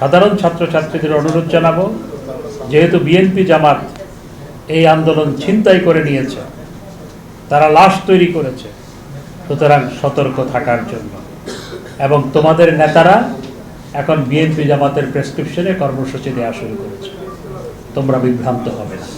সাধারণ ছাত্রছাত্রীদের অনুরোধ জানাব, যেহেতু বিএনপি জামাত এই আন্দোলন ছিনতাই করে নিয়েছে, তারা লাশ তৈরি করেছে, সুতরাং সতর্ক থাকার জন্য। এবং তোমাদের নেতারা এখন বিএনপি জামাতের প্রেসক্রিপশনে কর্মসূচি দেওয়া শুরু করেছে। তোমরা বিভ্রান্ত হবে না।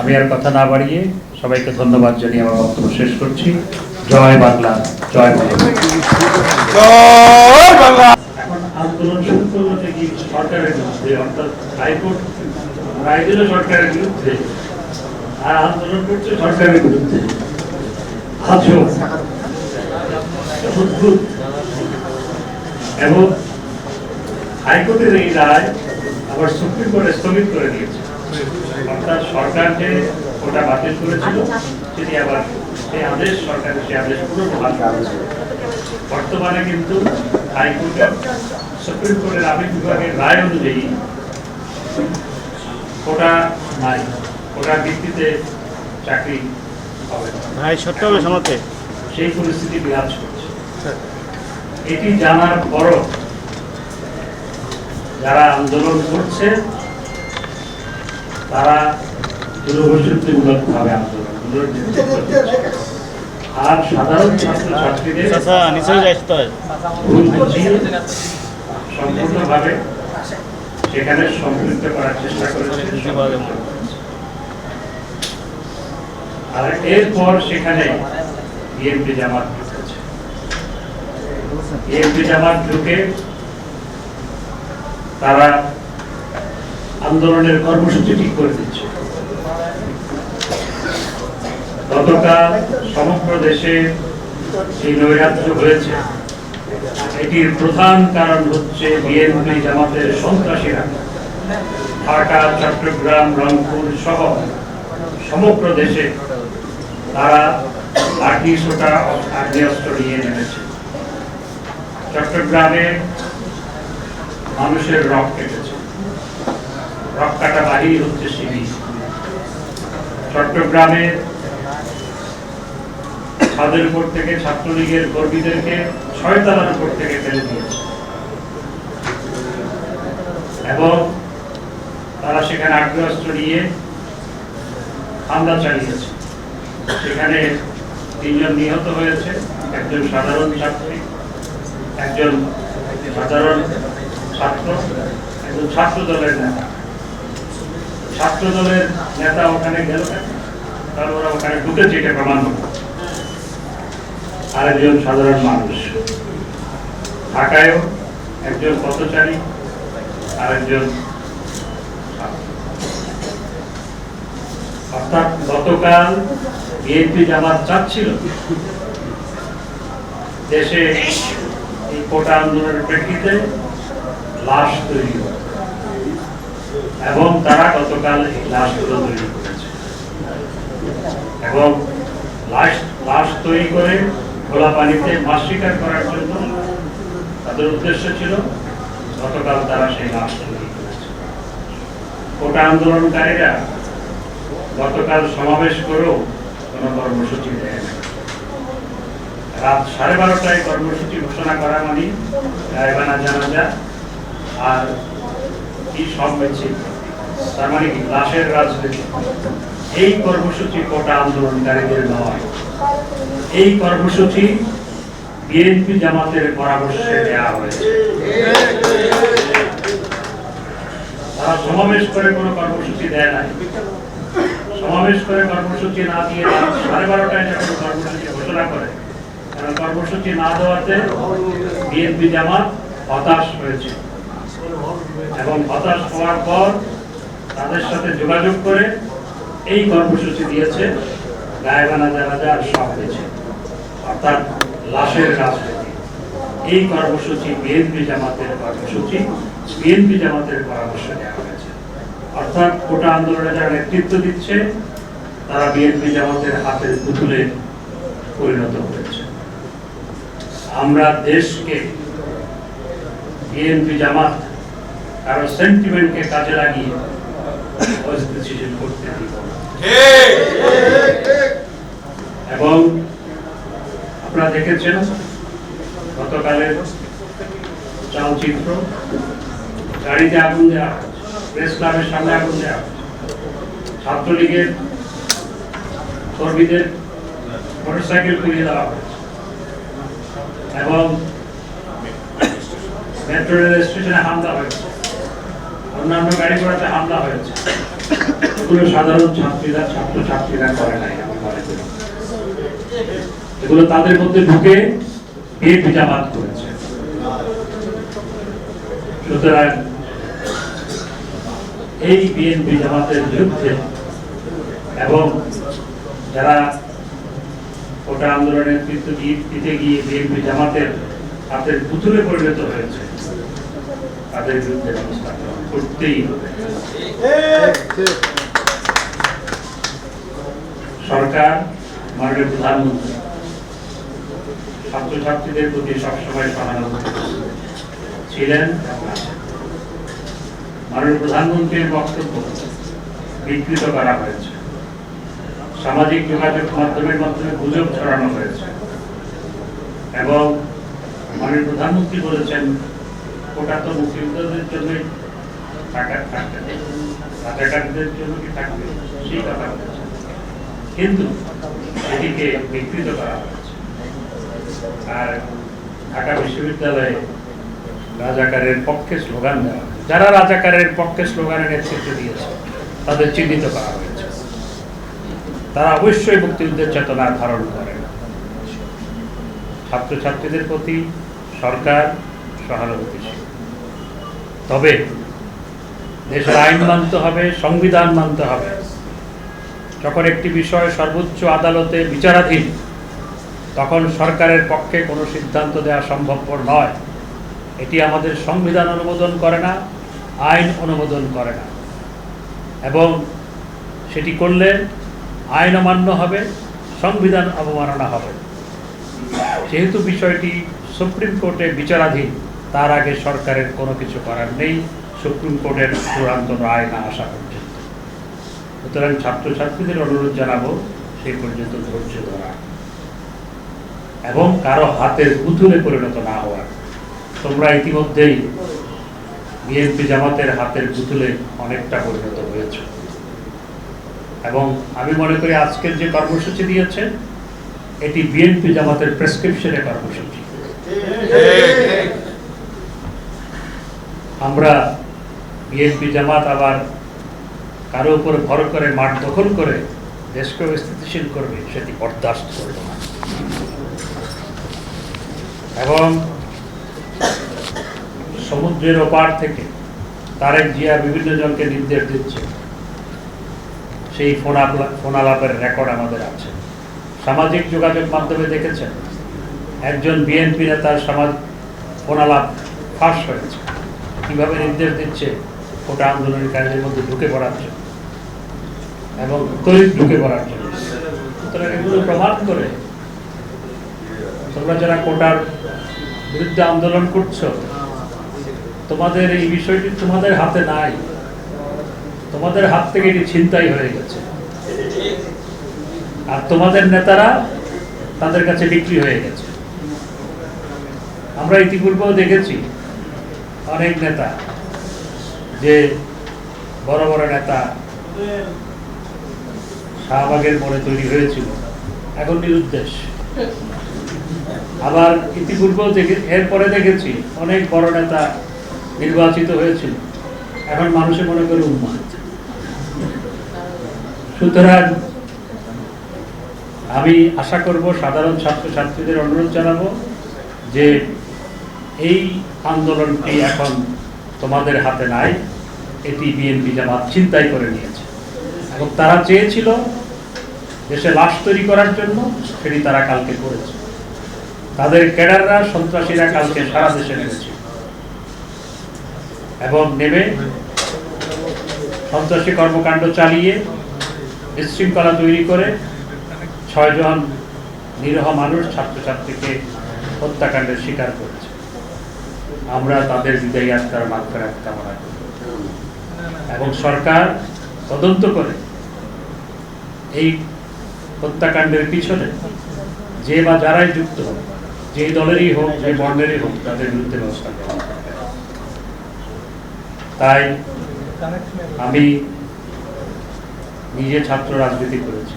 আমি আর কথা না বাড়িয়ে সবাইকে ধন্যবাদ জানিয়ে আমার বক্তব্য শেষ করছি। জয় বাংলা জয় বাংলা। আন্দোলন আবার সুপ্রিম কোর্টে স্থগিত করে দিয়েছে অর্থাৎ সরকার যে ওটা বাতিল করেছিল সেটি আবার সেই আদেশ সরকারের সেই আদেশ করেছে বর্তমানে কিন্তু হাইকোর্টের সুপ্রিম কোর্টের আপিল বিভাগের রায় অনুযায়ী কোটা নাই। কোটার ভিত্তিতে চাকরি হবে না। ভাই সেই পরিস্থিতি বিরাজ করছে। এটি জানার পরও যারা আন্দোলন করছে তারা দূরবর্তীমূলক ভাবে আন্দোলনগুলোর নেতৃত্ব আর সাধারণ ছাত্র ছাত্রীদের হয়। ভুল বুঝিয়ে সম্পূর্ণভাবে সেখানে সম্পৃক্ত করার চেষ্টা করেছে। আর এরপর সেখানে বিএনপি জামাত ঢুকেছে। বিএনপি জামাত ঢুকে তারা আন্দোলনের কর্মসূচি ঠিক করে দিচ্ছে। গতকাল সমগ্র দেশে এই নৈরাজ্য হয়েছে। এটির প্রধান কারণ হচ্ছে বিএনপি জামাতের সন্ত্রাসীরা। ঢাকা, চট্টগ্রাম, রংপুর সহ সমগ্র দেশে তারা সোটা আগ্নেয়াস্ত্র নিয়ে নেমেছে। চট্টগ্রামে মানুষের রক কেটেছে। রক কাটা বাহির হচ্ছে শিবির। চট্টগ্রামে ছাদের উপর থেকে ছাত্রলীগের কর্মীদেরকে ছয়তলার উপর থেকে ফেলে দিয়েছে এবং তারা সেখানে আগ্নেয়াস্ত্র নিয়ে হামলা চালিয়েছে সেখানে তিনজন নিহত হয়েছে, একজন সাধারণ ছাত্রী, একজন সাধারণ ছাত্র, একজন ছাত্র দলের নেতা ছাত্র দলের নেতা ওখানে গেল কেন? কারণ ওরা ওখানে ঢুকেছে এটা প্রমাণ করতে। আরেকজন সাধারণ মানুষ। ঢাকায়ও একজন পথচারী, আরেকজন অর্থাৎ গতকাল বিএনপি জামাত চাচ্ছিল দেশে এই কোটা আন্দোলনের প্রেক্ষিতে লাশ তৈরি এবং তারা গতকাল এই লাশগুলো তৈরি করেছে। এবং লাশ লাশ তৈরি করে খোলা পানিতে মাছ শিকার করার জন্য তাদের উদ্দেশ্য ছিল গতকাল তারা সেই তৈরি কোটা আন্দোলনকারীরা গতকাল সমাবেশ করেও কোনো কর্মসূচি দেয় রাত সাড়ে বারোটায় কর্মসূচি ঘোষণা করা মানে গায়েবানা জানাজা আর কি সব মিছিল, তার মানে কি লাশের রাজনীতি। এই কর্মসূচি কোটা আন্দোলনকারীদের নয়। এই কর্মসূচি বিএনপি জামাতের পরামর্শে দেওয়া হয়েছে। তারা সমাবেশ করে কোনো কর্মসূচি দেয় নাই। সমাবেশ করে কর্মসূচি না দিয়ে সাড়ে বারোটায় যখন কর্মসূচি ঘোষণা করে কারণ কর্মসূচি না দেওয়াতে বিএনপি জামাত হতাশ হয়েছে। এবং হতাশ হওয়ার পর তাদের সাথে যোগাযোগ করে এই কর্মসূচি দিয়েছে, গায়েবানা জানাজা আর সব হয়েছে অর্থাৎ লাশের রাজনীতি। এই কর্মসূচি বিএনপি জামাতের কর্মসূচি, বিএনপি জামাতের পরামর্শ দেওয়া হয়েছে। অর্থাৎ কোটা আন্দোলনে যারা নেতৃত্ব দিচ্ছে, তারা বিএনপি জামাতের হাতের পুতুলে পরিণত হয়েছে। আমরা দেশকে, বিএনপি জামাত, কারও সেন্টিমেন্টকে কাজে লাগিয়ে অস্থিতিশীল করতে দিব না। এবং আপনারা দেখেছেন গতকালের চালচিত্র, গাড়িতে আগুন দেওয়া প্রেস ক্লাবের সামনে আগুন দেওয়া ছাত্রলীগের কর্মীদের মোটরসাইকেল পুড়িয়ে দেওয়া এবং মেট্রো রেল স্টেশনে হামলা হয়েছে। অন্যান্য গাড়ি ঘোড়াতে হামলা হয়েছে। এগুলো সাধারণ ছাত্রীরা ছাত্র ছাত্রীরা করে নাই এগুলো তাদের মধ্যে ঢুকে করেছে। সুতরাং এই বিএনপি জামাতের বিরুদ্ধে এবং যারা ওটা আন্দোলনের দিয়ে দিতে গিয়ে বিএনপি জামাতের হাতের পুতুলে পরিণত হয়েছে সরকার, মাননীয় প্রধানমন্ত্রী, ছাত্রছাত্রীদের প্রতি সবসময় সহানুভূতি ছিলেন মাননীয় প্রধানমন্ত্রীর বক্তব্য বিকৃত করা হয়েছে। সামাজিক যোগাযোগ মাধ্যমের মাধ্যমে গুজব ছড়ানো হয়েছে। এবং মাননীয় প্রধানমন্ত্রী বলেছেন ওটা তো থাকবে। রাজাকারদের জন্য কি থাকবে? কিন্তু এটিকে বিকৃত করা হয়েছে আর ঢাকা বিশ্ববিদ্যালয়ে রাজাকারের পক্ষে স্লোগান দেওয়া যারা রাজাকারের পক্ষে স্লোগানের নেতৃত্ব দিয়েছে, তাদের চিহ্নিত করা হয়েছে। তারা অবশ্যই মুক্তিযুদ্ধের চেতনা ধারণ করে ছাত্রছাত্রীদের প্রতি সরকার সহানুভূতিশীল। তবে দেশের আইন মানতে হবে, সংবিধান মানতে হবে। যখন একটি বিষয় সর্বোচ্চ আদালতে বিচারাধীন, তখন সরকারের পক্ষে কোনো সিদ্ধান্ত দেওয়া সম্ভবপর নয়। এটি আমাদের সংবিধান অনুমোদন করে না, আইন অনুমোদন করে না। এবং সেটি করলে আইন অমান্য হবে, সংবিধান অবমাননা হবে। যেহেতু বিষয়টি সুপ্রিম কোর্টে বিচারাধীন তার আগে সরকারের কোনো কিছু করার নেই, সুপ্রিম কোর্টের চূড়ান্ত রায় না আসা পর্যন্ত। সুতরাং ছাত্রছাত্রীদের অনুরোধ জানাব, সেই পর্যন্ত ধৈর্য ধরা। এবং কারও হাতের পুতুলে পরিণত না হওয়া। তোমরা ইতিমধ্যেই বিএনপি জামাতের হাতের পুতুলে অনেকটা পরিণত হয়েছে। এবং আমি মনে করি আজকের যে কর্মসূচি দিয়েছেন এটি বিএনপি জামাতের প্রেসক্রিপশনের কর্মসূচি। আমরা বিএনপি জামাত আবার কারও উপর ভর করে মাঠ দখল করে দেশকে স্থিতিশীল করবে, সেটি বরদাস্ত করবে না। এবং সমুদ্রের ওপার থেকে তারেক জিয়া বিভিন্ন জনকে নির্দেশ দিচ্ছে। সেই ফোন ফোন আলাপের রেকর্ড আমাদের আছে। সামাজিক যোগাযোগ মাধ্যমে দেখেছেন, একজন বিএনপি নেতার সমাজ, ফোন আলাপ ফাঁস হয়েছে। কীভাবে নির্দেশ দিচ্ছে, ওটা আন্দোলনকারীদের মধ্যে ঢুকে পড়ার জন্য এবং তৈরি ঢুকে পড়ার জন্য। সুতরাং এগুলো প্রমাণ করে তোমরা যারা কোটার বিরুদ্ধে আন্দোলন করছ, তোমাদের এই বিষয়টি তোমাদের হাতে নাই। তোমাদের হাত থেকে এটি ছিনতাই হয়ে গেছে। আর তোমাদের নেতারা তাদের কাছে বিক্রি হয়ে গেছে। আমরা ইতিপূর্বেও দেখেছি অনেক নেতা, যে বড় বড় নেতা শাহবাগের মনে তৈরি হয়েছিল, এখন নিরুদ্দেশ। আবার ইতিপূর্বেও দেখে, এরপরে দেখেছি অনেক বড় নেতা নির্বাচিত হয়েছিল, এখন মানুষে মনে করে উন্মাদ। সুতরাং আমি আশা করব সাধারণ ছাত্রছাত্রীদের অনুরোধ জানাব যে এই আন্দোলনটি এখন তোমাদের হাতে নাই। এটি বিএনপি জামাত চিন্তাই করে নিয়েছে। এবং তারা চেয়েছিল দেশে লাশ তৈরি করার জন্য সেটি তারা কালকে করেছে। তাদের ক্যাডাররা সন্ত্রাসীরা কালকে সারা দেশে নেমেছে। এবং নেমে সন্ত্রাসী কর্মকাণ্ড চালিয়ে বিশৃঙ্খলা তৈরি করে ছয়জন নিরহ মানুষ ছাত্রছাত্রীকে হত্যাকাণ্ডের শিকার করেছে। আমরা তাদের বিদায়ী আত্মার মাগফেরাত কামনা করি। এবং সরকার তদন্ত করে এই হত্যাকাণ্ডের পিছনে যে বা যারাই যুক্ত যে দলেরই হোক, যে বর্ণেরই হোক, তাদের বিরুদ্ধে ব্যবস্থা গ্রহণ তাই আমি নিজে ছাত্র রাজনীতি করেছি।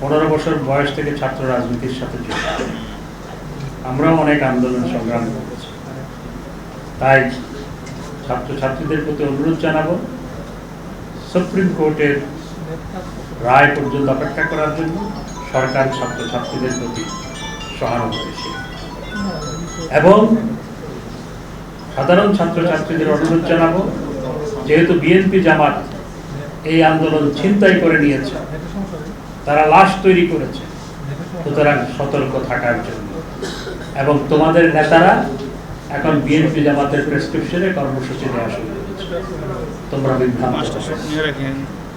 পনেরো বছর বয়স থেকে ছাত্র রাজনীতির সাথে যুক্ত। আমরাও অনেক আন্দোলন সংগ্রাম করেছি। তাই ছাত্রছাত্রীদের প্রতি অনুরোধ জানাব, সুপ্রিম কোর্টের রায় পর্যন্ত অপেক্ষা করার জন্য সরকার ছাত্রছাত্রীদের প্রতি সহানুভূতিশীল। এবং সাধারণ ছাত্রছাত্রীদের অনুরোধ জানাব, যেহেতু বিএনপি জামাত এই আন্দোলন ছিনতাই করে নিয়েছে, তারা লাশ তৈরি করেছে, সুতরাং সতর্ক থাকার জন্য। এবং তোমাদের নেতারা এখন বিএনপি জামাতের প্রেসক্রিপশনে কর্মসূচি নেওয়া শুরু করেছে তোমরা বিভ্রান্ত